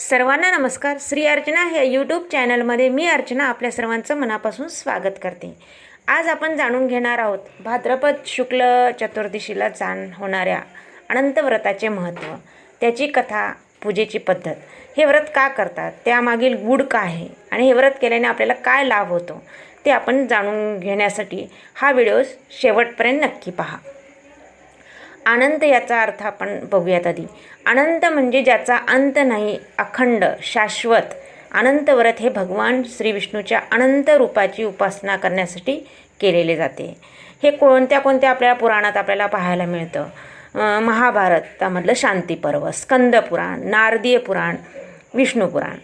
सर्वांना नमस्कार. श्री अर्चना ह्या यूट्यूब चॅनलमध्ये मी अर्चना आपल्या सर्वांचं मनापासून स्वागत करते. आज आपण जाणून घेणार आहोत भाद्रपद शुक्ल चतुर्दशीला जाण होणाऱ्या अनंत व्रताचे महत्त्व. त्याची कथा पूजेची पद्धत हे व्रत का करतात त्यामागील गूढ का आहे आणि हे व्रत केल्याने आपल्याला काय लाभ होतो ते आपण जाणून घेण्यासाठी हा व्हिडिओ शेवटपर्यंत नक्की पहा. अनंत याचा अर्थ आपण बघूयात आधी. अनंत म्हणजे ज्याचा अंत नाही अखंड शाश्वत. अनंत व्रत हे भगवान श्री विष्णूच्या अनंत रूपाची उपासना करण्यासाठी केलेले जाते. हे कोणत्या कोणत्या आपल्या पुराणात आपल्याला पाहायला मिळतं? महाभारतामधलं शांती पर्व स्कंद पुराण नारदीय पुराण विष्णू पुराण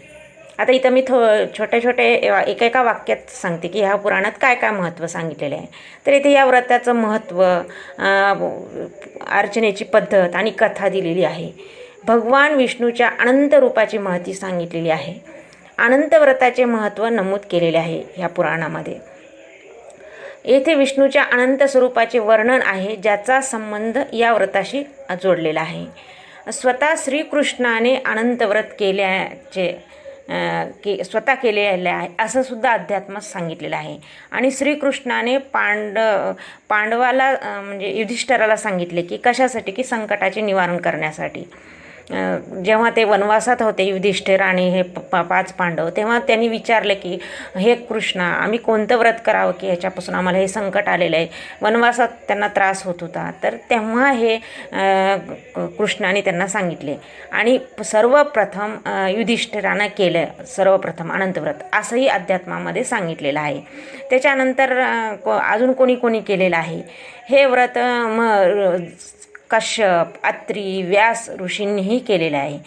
आता इथं मी थो छोटे छोटे एका एका वाक्यात सांगते की ह्या पुराणात काय काय महत्त्व सांगितलेले आहे. तर इथे या व्रताचं महत्त्व अर्चनेची पद्धत आणि कथा दिलेली आहे. भगवान विष्णूच्या अनंत रूपाची महती सांगितलेली आहे. अनंत व्रताचे महत्त्व नमूद केलेले आहे ह्या पुराणामध्ये. येथे विष्णूच्या अनंत स्वरूपाचे वर्णन आहे ज्याचा संबंध या व्रताशी जोडलेला आहे. स्वतः श्रीकृष्णाने अनंत व्रत केल्याचे के स्वतः केलेले आहे असं सुद्धा अध्यात्मात सांगितलेलं आहे. आणि श्रीकृष्णाने पांड पांडवाला म्हणजे युधिष्ठराला सांगितले की कशासाठी? की संकटाचे निवारण करण्यासाठी. जेव्हा ते वनवासात होते युधिष्ठिर आणि हे प पाच पांडव तेव्हा त्यांनी विचारले की हे कृष्णा आम्ही कोणतं व्रत करावं की ह्याच्यापासून आम्हाला हे संकट आलेलं आहे? वनवासात त्यांना त्रास होत होता. तर तेव्हा हे कृष्णाने त्यांना सांगितले. आणि सर्वप्रथम युधिष्ठिरानं केलं सर्वप्रथम अनंतव्रत असंही अध्यात्मामध्ये सांगितलेलं आहे. त्याच्यानंतर को अजून कोणी कोणी केलेलं आहे? हे व्रत मग म कश्यप अत्री व्यास ऋषींनीही केलेलं आहे.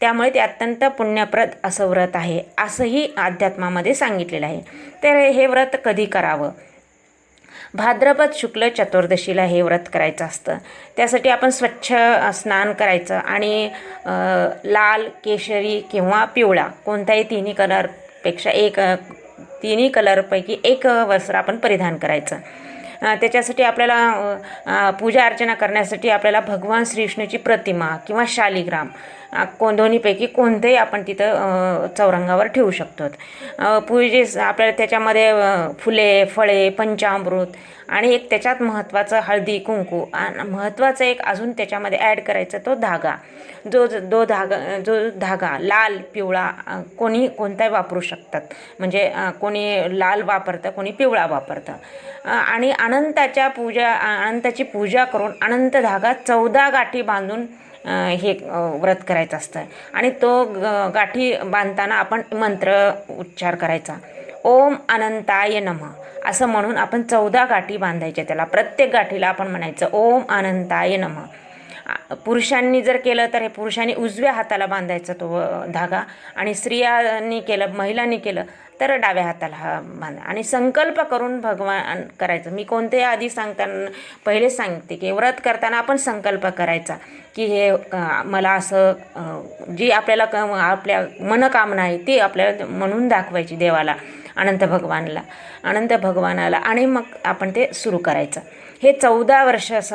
त्यामुळे ते अत्यंत पुण्यप्रद असं व्रत आहे असंही अध्यात्मामध्ये सांगितलेलं आहे. तर हे व्रत कधी करावं? भाद्रपद शुक्ल चतुर्दशीला हे व्रत करायचं असतं. त्यासाठी आपण स्वच्छ स्नान करायचं आणि लाल केशरी किंवा पिवळा कोणताही तिन्ही कलरपेक्षा एक तिन्ही कलरपैकी एक वस्त्र आपण परिधान करायचं. त्याच्यासाठी आपल्याला पूजा अर्चना करण्यासाठी आपल्याला भगवान श्रीविष्णूची प्रतिमा किंवा शालिग्राम कोण को दोन्हीपैकी कोणतंही आपण तिथं चौरंगावर ठेवू शकतो पूजेस आपल्याला त्याच्यामध्ये फुले फळे पंचामृत आणि एक त्याच्यात महत्त्वाचं हळदी कुंकू आणि महत्त्वाचं एक अजून त्याच्यामध्ये ॲड करायचं तो धागा. जो जो धागा जो धागा लाल पिवळा कोणी कोणताही वापरू शकतात. म्हणजे कोणी लाल वापरतं कोणी पिवळा वापरतं. आणि अनंताच्या पूजा अनंताची पूजा करून अनंत धागा चौदा गाठी बांधून हे व्रत करायचं असतं. आणि तो ग- गाठी बांधताना आपण मंत्र उच्चार करायचा. ओम अनंताय नमः. असं म्हणून आपण चौदा गाठी बांधायच्या त्याला. प्रत्येक गाठीला आपण म्हणायचं ओम अनंताय नमः. पुरुषांनी जर केलं तर हे पुरुषांनी उजव्या हाताला बांधायचा तो धागा आणि स्त्रियांनी केलं महिलांनी केलं तर डाव्या हाताला हा बांधा. आणि संकल्प करून भगवान करायचं. मी कोणते आधी सांगताना पहिले सांगते की व्रत करताना आपण संकल्प करायचा की हे मला असं जी आपल्याला क आपल्या मनकामना आहे ती आपल्याला म्हणून दाखवायची देवाला. अनंत भगवानला अनंत भगवानाला आणि मग आपण ते सुरू करायचं. हे चौदा वर्ष स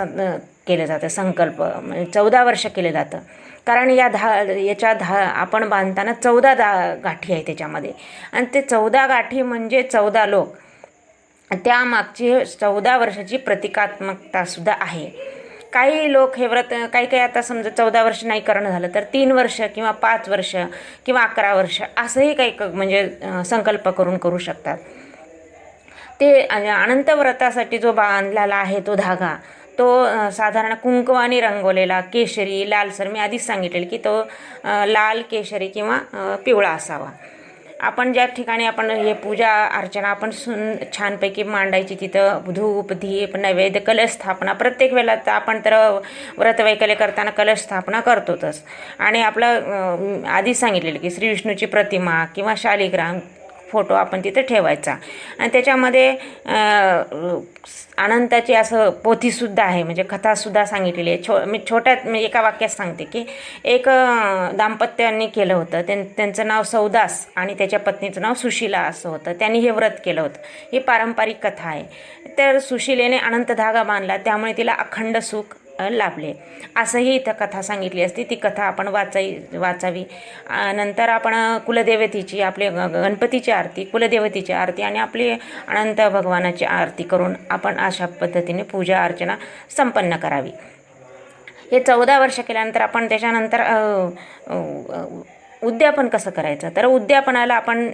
केलं जातं संकल्प म्हणजे चौदा वर्ष केलं जातं. कारण या धा याच्या धा आपण बांधताना चौदा दा गाठी आहे त्याच्यामध्ये. आणि ते चौदा गाठी म्हणजे चौदा लोक. त्यामागची चौदा वर्षाची प्रतिकात्मकतासुद्धा आहे. काही लोक हे व्रत काही काही आता समजा चौदा वर्ष नाही करणं झालं तर तीन वर्ष किंवा पाच वर्ष किंवा अकरा वर्ष असंही काही क- म्हणजे संकल्प करून करू शकतात. ते अनंत व्रतासाठी जो बांधलेला आहे तो धागा तो साधारण कुंकवाने रंगवलेला केशरी लालसर मी आधीच सांगितलेलं की तो लाल केशरी किंवा पिवळा असावा. आपण ज्या ठिकाणी आपण हे पूजा अर्चना आपण सुन छानपैकी मांडायची तिथं धूप दीप नैवेद्य कलश स्थापना प्रत्येक वेळेला तर आपण तर व्रतवैकल्य करताना कलश स्थापना करतोच आणि आपलं आधी आधीच सांगितलेलं की श्री विष्णूची प्रतिमा किंवा शालिग्राम फोटो आपण तिथे ठेवायचा. आणि त्याच्यामध्ये अनंताची असं पोथीसुद्धा आहे म्हणजे कथासुद्धा सांगितलेली आहे. छो मी छोट्यात मी एका वाक्यात सांगते की एक दाम्पत्यांनी केलं होतं. त्यां त्यांचं नाव सौदास आणि त्याच्या पत्नीचं नाव सुशीला असं होतं. त्यांनी हे व्रत केलं होतं. ही पारंपरिक कथा आहे. तर सुशिलेने अनंत धागा बांधला. त्यामुळे तिला अखंड सुख लाभले. असंही इथं कथा सांगितली असती. ती कथा आपण वाचाई वाचावी. नंतर आपण कुलदेवतेची आपली ग- गणपतीची आरती कुलदेवतेची आरती आणि आपली अनंत भगवानाची आरती करून आपण अशा पद्धतीने पूजा अर्चना संपन्न करावी. हे चौदा वर्ष केल्यानंतर आपण त्याच्यानंतर उद्यापन कसं करायचं? तर उद्यापनाला आपण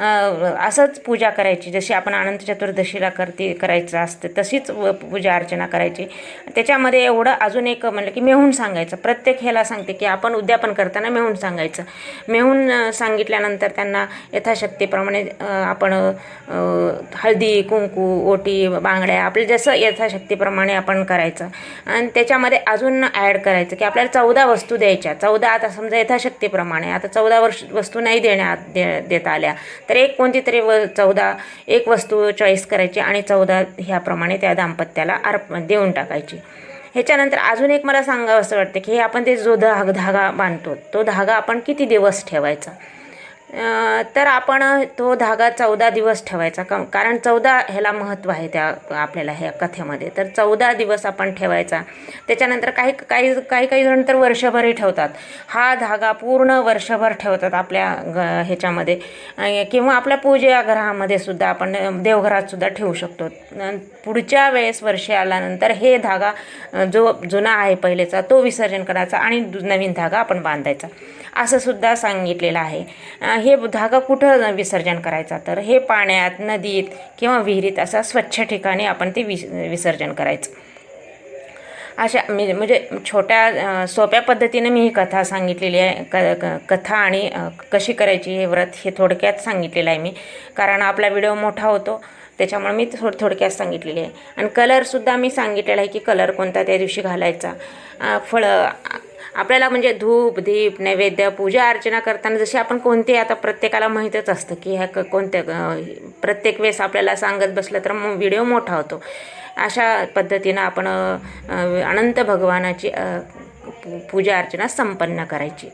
असंच पूजा करायची. जशी आपण अनंत चतुर्दशीला करते करायचं असते तशीच व पूजा अर्चना करायची. त्याच्यामध्ये एवढं अजून एक म्हणलं की मेहून सांगायचं. प्रत्येक ह्याला सांगते की आपण उद्यापन करताना मेहून सांगायचं. मेहून सांगितल्यानंतर त्यांना यथाशक्तीप्रमाणे आपण हळदी कुंकू ओटी बांगड्या आपलं जसं यथाशक्तीप्रमाणे आपण करायचं. आणि त्याच्यामध्ये अजून ॲड करायचं की आपल्याला चौदा वस्तू द्यायच्या. चौदा आता समजा यथाशक्तीप्रमाणे. आता चौदा वर्ष वस्तू नाही देण्यात दे देता आल्या. तर एक कोणती तरी व चौदा एक वस्तू चॉईस करायची आणि चौदा ह्याप्रमाणे त्या दाम्पत्याला अर्प देऊन टाकायची. ह्याच्यानंतर अजून एक मला सांगावं असं वाटतं की हे आपण ते जो धाग धागा बांधतो तो धागा आपण किती दिवस ठेवायचा? तर आपण तो धागा चौदा दिवस ठेवायचा. का कारण चौदा ह्याला महत्त्व आहे त्या आपल्याला ह्या कथेमध्ये. तर चौदा दिवस आपण ठेवायचा. त्याच्यानंतर काही काही काही काही जण तर वर्षभरही ठेवतात. हा धागा पूर्ण वर्षभर ठेवतात आपल्या ग ह्याच्यामध्ये. किंवा आपल्या पूजागृहामध्ये सुद्धा आपण देवघरात सुद्धा ठेवू शकतो. पुढच्या वेळेस वर्षे आल्यानंतर हे धागा जो जुना आहे पहिलेचा तो विसर्जन करायचा आणि नवीन धागा आपण बांधायचा. असं सुद्धा सांगितलेलं आहे. हे धागा कुठं विसर्जन करायचा? तर हे पाण्यात नदीत किंवा विहिरीत असा स्वच्छ ठिकाणी आपण ते विस विसर्जन करायचं. अशा मी म्हणजे छोट्या सोप्या पद्धतीने मी ही कथा सांगितलेली आहे. क कथा आणि कशी करायची हे व्रत हे थोडक्यात सांगितलेलं आहे मी. कारण आपला व्हिडिओ मोठा होतो त्याच्यामुळे मी थोड थोडक्यात सांगितलेली आहे. आणि कलरसुद्धा मी सांगितलेला आहे की कलर कोणता त्या दिवशी घालायचा. फळं आपल्याला म्हणजे धूप दीप नैवेद्य पूजा अर्चना करताना जशी आपण कोणते आता प्रत्येकाला माहीतच असतं की ह्या क कोणत्या प्रत्येक वेळेस आपल्याला सांगत बसलं तर मग व्हिडिओ मोठा होतो. अशा पद्धतीनं आपण अनंत भगवानाची पूजा अर्चना संपन्न करायची.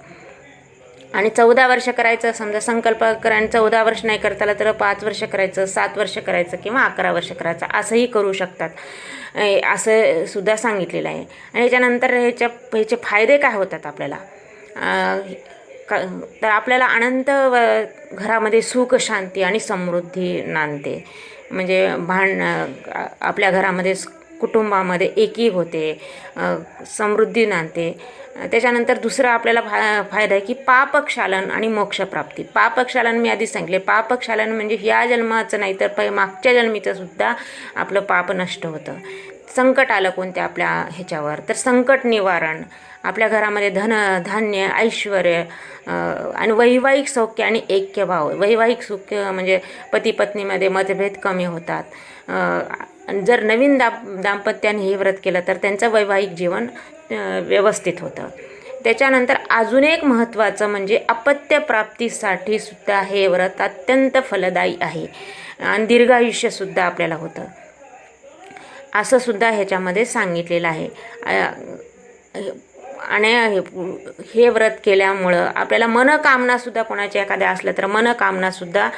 आणि चौदा वर्ष करायचं समजा संकल्प करा आणि चौदा वर्ष नाही करता आलं तर पाच वर्ष करायचं सात वर्ष करायचं किंवा अकरा वर्ष करायचं असंही करू शकतात. असं सुद्धा सांगितलेलं आहे. आणि याच्यानंतर ह्याच्या ह्याचे फायदे काय होतात आपल्याला? तर आपल्याला अनंत व- घरामध्ये सुख शांती आणि समृद्धी नांदते. म्हणजे भांड आपल्या घरामध्ये कुटुंबामध्ये एकी होते समृद्धी नांदते. त्याच्यानंतर दुसरा आपल्याला फा फायदा आहे की पापक्षालन आणि मोक्षप्राप्ती. पापक्षालन मी आधी सांगितले. पापक्षालन म्हणजे या जन्माचं नाही तर पै मागच्या जन्मीचं सुद्धा आपलं पाप नष्ट होतं. संकट आलं कोणत्या आपल्या ह्याच्यावर? तर संकट निवारण. आपल्या घरामध्ये धन धान्य ऐश्वर आणि वैवाहिक सौख्य आणि ऐक्यभाव. वैवाहिक सौख्य म्हणजे पती पत्नीमध्ये मतभेद कमी होतात. आणि जर नवीन दाप दाम्पत्याने हे व्रत केलं तर त्यांचं वैवाहिक जीवन व्यवस्थित होतं. त्याच्यानंतर अजून एक महत्त्वाचं म्हणजे अपत्यप्राप्तीसाठी सुद्धा हे व्रत अत्यंत फलदायी आहे. आणि दीर्घायुष्यसुद्धा आपल्याला होतं. असं सुद्धा ह्याच्यामध्ये सांगितलेलं आहे. आणि हे- हे व्रत केल्यामुळं आपल्याला मनकामनासुद्धा कोणाच्या एखाद्या असल्या तर मनकामनासुद्धा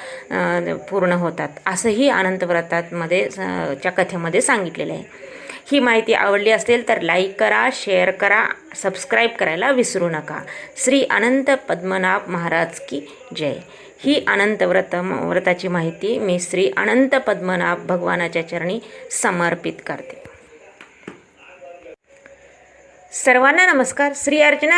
पूर्ण होतात. असंही अनंत व्रतामध्ये मध्ये च्या कथेमध्ये सांगितलेलं आहे. ही माहिती आवडली असेल तर लाईक करा शेअर करा सबस्क्राईब करायला विसरू नका. श्री अनंत पद्मनाभ महाराज की जय. ही अनंत व्रत व्रताची माहिती मी श्री अनंत पद्मनाभ भगवानाच्या चरणी समर्पित करते. सर्वांना नमस्कार. श्री अर्चना